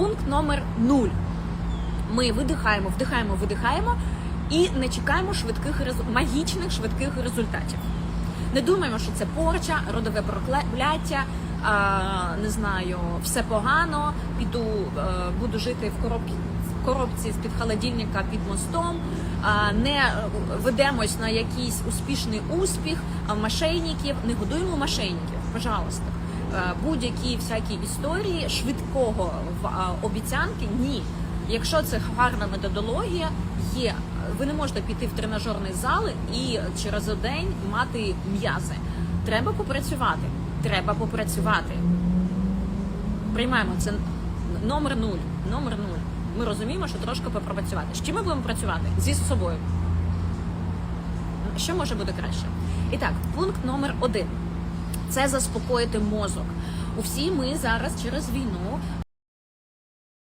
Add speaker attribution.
Speaker 1: Пункт номер 0. Ми видихаємо, вдихаємо, видихаємо і не чекаємо швидких магічних швидких результатів. Не думаємо, що це порча, родове прокляття, не знаю, все погано, піду, е, буду жити в коробці, в коробці з-під холодильника під мостом, не е, ведемось на якийсь успішний успіх, а мошенників, не годуємо мошенників, пожалуйста. Е, Будь-які всякі історії швидкого в- обіцянки ні. Якщо це гарна методологія, є. Ви не можете піти в тренажерний зал і через день мати м'язи. Треба попрацювати. Треба попрацювати. Приймаємо це номер нуль. Номер нуль. Ми розуміємо, що трошки попрацювати. З чим ми будемо працювати? Зі собою. Що може бути краще? І так, пункт номер один це заспокоїти мозок. Усі ми зараз через війну